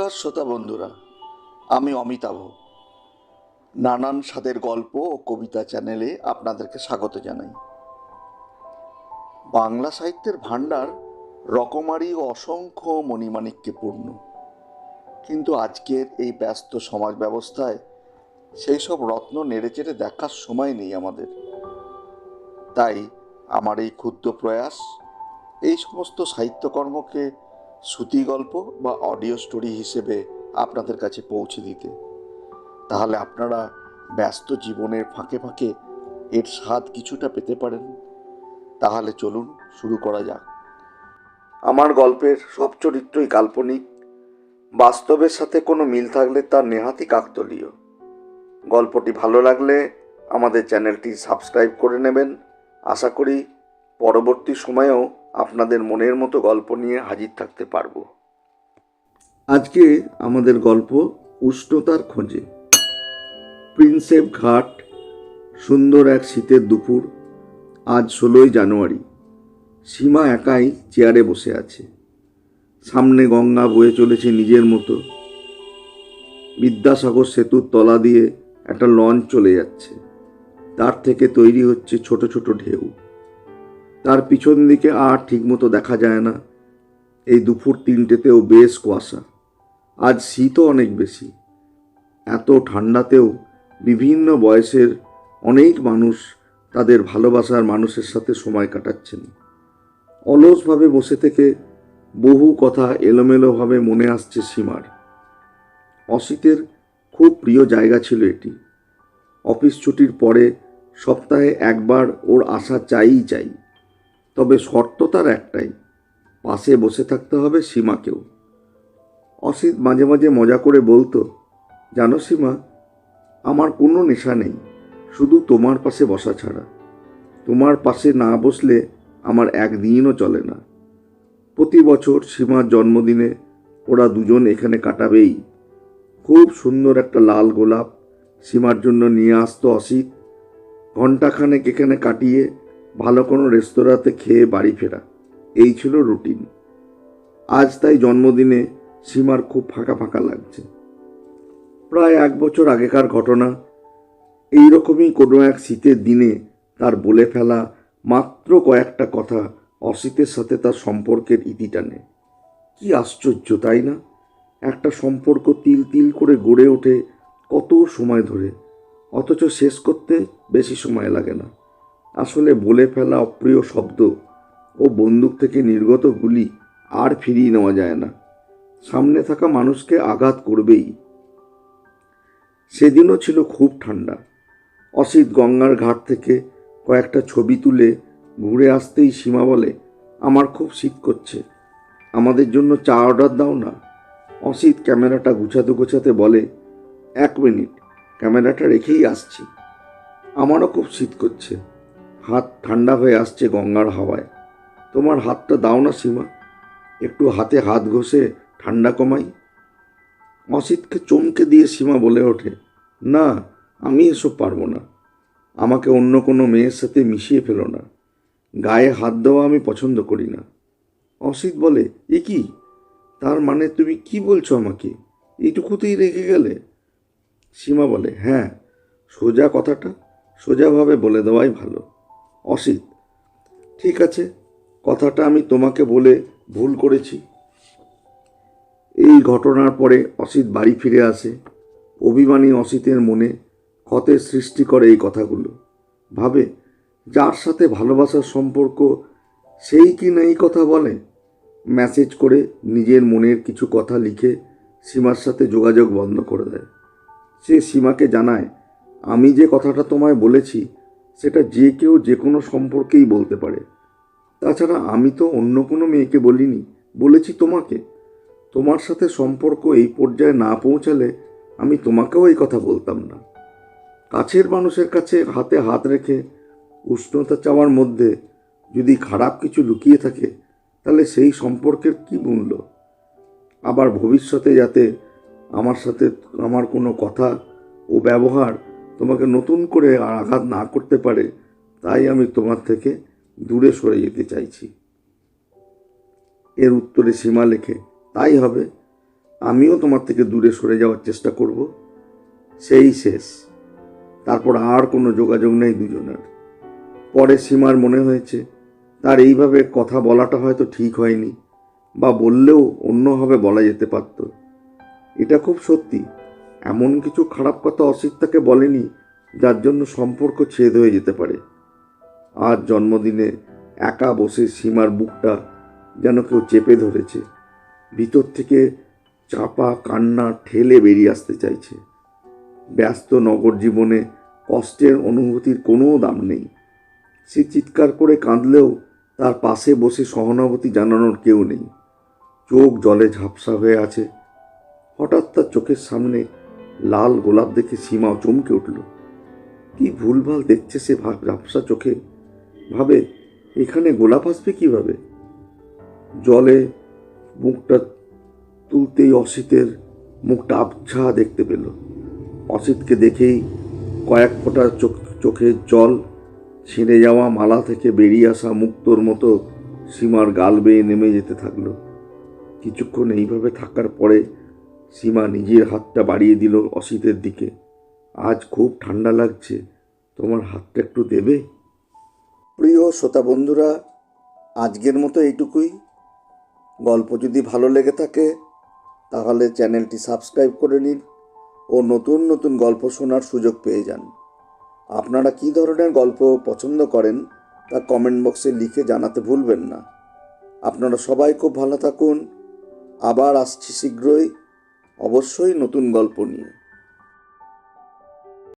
নমস্কার শ্রোতা বন্ধুরা, আমি অমিতাভ। নানান স্বাদের গল্প ও কবিতা চ্যানেলে আপনাদেরকে স্বাগত জানাই। বাংলা সাহিত্যের ভাণ্ডার রকমারি ও অসংখ্য মণিমাণিক্যে পূর্ণ। কিন্তু আজকের এই ব্যস্ত সমাজ ব্যবস্থায় সেই সব রত্ন নেড়েচেড়ে দেখার সময় নেই আমাদের। তাই আমার এই ক্ষুদ্র প্রয়াস, এই সমস্ত সাহিত্যকর্মকে শ্রুতি গল্প বা অডিও স্টোরি হিসেবে আপনাদের কাছে পৌঁছে দিতে। তাহলে আপনারা ব্যস্ত জীবনের ফাঁকে ফাঁকে এর স্বাদ কিছুটা পেতে পারেন। তাহলে চলুন শুরু করা যাক। আমার গল্পের সব চরিত্রই কাল্পনিক। বাস্তবের সাথে কোনো মিল থাকলে তা নেহাতি কাকতলীয়। গল্পটি ভালো লাগলে আমাদের চ্যানেলটি সাবস্ক্রাইব করে নেবেন। আশা করি পরবর্তী সময়েও আপনাদের মনের মতো গল্প নিয়ে হাজির থাকতে পারব। আজকে আমাদের গল্প উষ্ণতার খোঁজে। প্রিন্সেপ ঘাট, সুন্দর এক শীতের দুপুর, আজ ষোলোই জানুয়ারি। সীমা একাই চেয়ারে বসে আছে। সামনে গঙ্গা বয়ে চলেছে নিজের মতো। বিদ্যাসাগর সেতুর তলা দিয়ে একটা লঞ্চ চলে যাচ্ছে। তার থেকে তৈরি হচ্ছে ছোট ছোট ঢেউ। তার পিছন দিকে আর ঠিকমতো দেখা যায় না। এই দুপুর তিনটেতেও বেশ কুয়াশা। আজ শীতও অনেক বেশি। এত ঠান্ডাতেও বিভিন্ন বয়সের অনেক মানুষ তাদের ভালোবাসার মানুষের সাথে সময় কাটাচ্ছেন। অলসভাবে বসে থেকে বহু কথা এলোমেলোভাবে মনে আসছে সীমার। অসিতের খুব প্রিয় জায়গা ছিল এটি। অফিস ছুটির পরে সপ্তাহে একবার ওর আসা চাইই চাই তবে শর্ত তার একটাই, পাশে বসে থাকতে হবে সীমাকেও। অসিত মাঝে মাঝে মজা করে বলতো, জানো সীমা, আমার কোনো নেশা নেই, শুধু তোমার পাশে বসা ছাড়া। তোমার পাশে না বসলে আমার একদিনও চলে না। প্রতি বছর সীমার জন্মদিনে ওরা দুজন এখানে কাটাবেই। খুব সুন্দর একটা লাল গোলাপ সীমার জন্য নিয়ে আসতো অসিত। ঘণ্টাখানেক এখানে কাটিয়ে ভালো কোনো রেস্তোরাঁতে খেয়ে বাড়ি ফেরা। এই ছিল রুটিন। আজ তাই জন্মদিনে সীমার খুব ফাঁকা ফাঁকা লাগছে। প্রায় এক বছর আগেকার ঘটনা। এই রকমই কোনো এক শীতের দিনে তার বলে ফেলা মাত্র কয়েকটা কথা অসিতের সাথে তার সম্পর্কের ইতি টানে। কি আশ্চর্য, তাই না? একটা সম্পর্ক তিল তিল করে গড়ে ওঠে কত সময় ধরে। অথচ শেষ করতে বেশি সময় লাগে না। আসলে বলে ফেলা অপ্রিয় শব্দ ও বন্দুক থেকে নির্গত গুলি আর ফিরিয়ে নেওয়া যায় না। সামনে থাকা মানুষকে আঘাত করবেই। সেদিনও ছিল খুব ঠান্ডা। অসিত গঙ্গার ঘাট থেকে কয়েকটা ছবি তুলে ঘুরে আসতেই সীমা বলে, আমার খুব শীত করছে। আমাদের জন্য চা অর্ডার দাও না। অসিত ক্যামেরাটা গুছাতে গোছাতে বলে, এক মিনিট, ক্যামেরাটা রেখেই আসছি। আমারও খুব শীত করছে। হাত ঠান্ডা হয়ে আসছে গঙ্গার হাওয়ায়। তোমার হাতটা দাও না, সীমা। একটু হাতে হাত ঘষে ঠান্ডা কমাই। অসিতকে চমকে দিয়ে সীমা বলে ওঠে, না, আমি এসব পারব না। আমাকে অন্য কোনো মেয়ের সাথে মিশিয়ে ফেলো না। গায়ে হাত দেওয়া আমি পছন্দ করি না। অসিত বলে, এ কি? তার মানে তুমি কি বলছো আমাকে? এইটুকুতেই রেখে গেলে? সীমা বলে হ্যাঁ সোজা কথাটা সোজাভাবে বলে দেওয়াই ভালো। অসিত ঠিক আছে, কথাটা আমি তোমাকে বলে ভুল করেছি। এই ঘটনার পরে অসিত বাড়ি ফিরে আসে। অভিমানী অসিতের মনে ক্ষতের সৃষ্টি করে এই কথাগুলো। ভাবে, যার সাথে ভালোবাসার সম্পর্ক, সেই কি না এই কথা বলে? মেসেজ করে নিজের মনের কিছু কথা লিখে সীমার সাথে যোগাযোগ বন্ধ করে দেয়। সে সীমাকে জানায়, আমি যে কথাটা তোমায় বলেছি সেটা যে কেউ যে কোনো সম্পর্কেই বলতে পারে। তাছাড়া আমি তো অন্য কোনো মেয়েকে বলিনি, বলেছি তোমাকে। তোমার সাথে সম্পর্ক এই পর্যায়ে না পৌঁছালে আমি তোমাকেও এই কথা বলতাম না। কাছের মানুষের কাছে হাতে হাত রেখে উষ্ণতা চাওয়ার মধ্যে যদি খারাপ কিছু লুকিয়ে থাকে, তাহলে সেই সম্পর্কের কি মূল্য? আবার ভবিষ্যতে যাতে আমার সাথে আমার কোনো কথা ও ব্যবহার তোমাকে নতুন করে আর আঘাত না করতে পারে, তাই আমি তোমার থেকে দূরে সরে যেতে চাইছি। এর উত্তরে সীমা লেখে, তাই হবে। আমিও তোমার থেকে দূরে সরে যাওয়ার চেষ্টা করব। সেই শেষ। তারপর আর কোনো যোগাযোগ নেই দুজনের। পরে সীমার মনে হয়েছে, তার এইভাবে কথা বলাটা হয়তো ঠিক হয়নি, বা বললেও অন্যভাবে বলা যেতে পারত। এটা খুব সত্যি। এমন কিছু খারাপ কথা অসিত তাকে বলেনি, যার জন্য সম্পর্ক ছেদ হয়ে যেতে পারে। আজ জন্মদিনে একা বসে সীমার বুকটা যেন কেউ চেপে ধরেছে। ভিতর থেকে চাপা কান্না ঠেলে বেরিয়ে আসতে চাইছে। ব্যস্ত নগর জীবনে কষ্টের অনুভূতির কোনো দাম নেই। সে চিৎকার করে কাঁদলেও তার পাশে বসে সহানুভূতি জানানোর কেউ নেই। চোখ জলে ঝাপসা হয়ে আছে। হঠাৎ তার চোখের সামনে লাল গোলাপ দেখে সীমাও চমকে উঠল। কি ভুলভাল দেখছে সে ঝাপসা চোখে? ভাবে, এখানে গোলাপ আসবে কীভাবে? জলে মুখটা তুলতেই অসিতের মুখটা আবছা দেখতে পেল। অসিতকে দেখেই কয়েক ফোঁটা চোখ চোখের জল ছিঁড়ে যাওয়া মালা থেকে বেরিয়ে আসা মুক্তোর মতো সীমার গাল বেয়ে নেমে যেতে থাকল। কিছুক্ষণ এইভাবে থাকার পরে সীমা নিজের হাতটা বাড়িয়ে দিল অসিতের দিকে। আজ খুব ঠান্ডা লাগছে। তোমার হাতটা একটু দেবে? প্রিয় শ্রোতা বন্ধুরা, আজকের মতো এইটুকুই। গল্প যদি ভালো লেগে থাকে, তাহলে চ্যানেলটি সাবস্ক্রাইব করে নিন ও নতুন নতুন গল্প শোনার সুযোগ পেয়ে যান। আপনারা কী ধরনের গল্প পছন্দ করেন, তা কমেন্ট বক্সে লিখে জানাতে ভুলবেন না। আপনারা সবাই খুব ভালো থাকুন। আবার আসছি শীঘ্রই। অবশ্যই নতুন গল্প নিয়ে।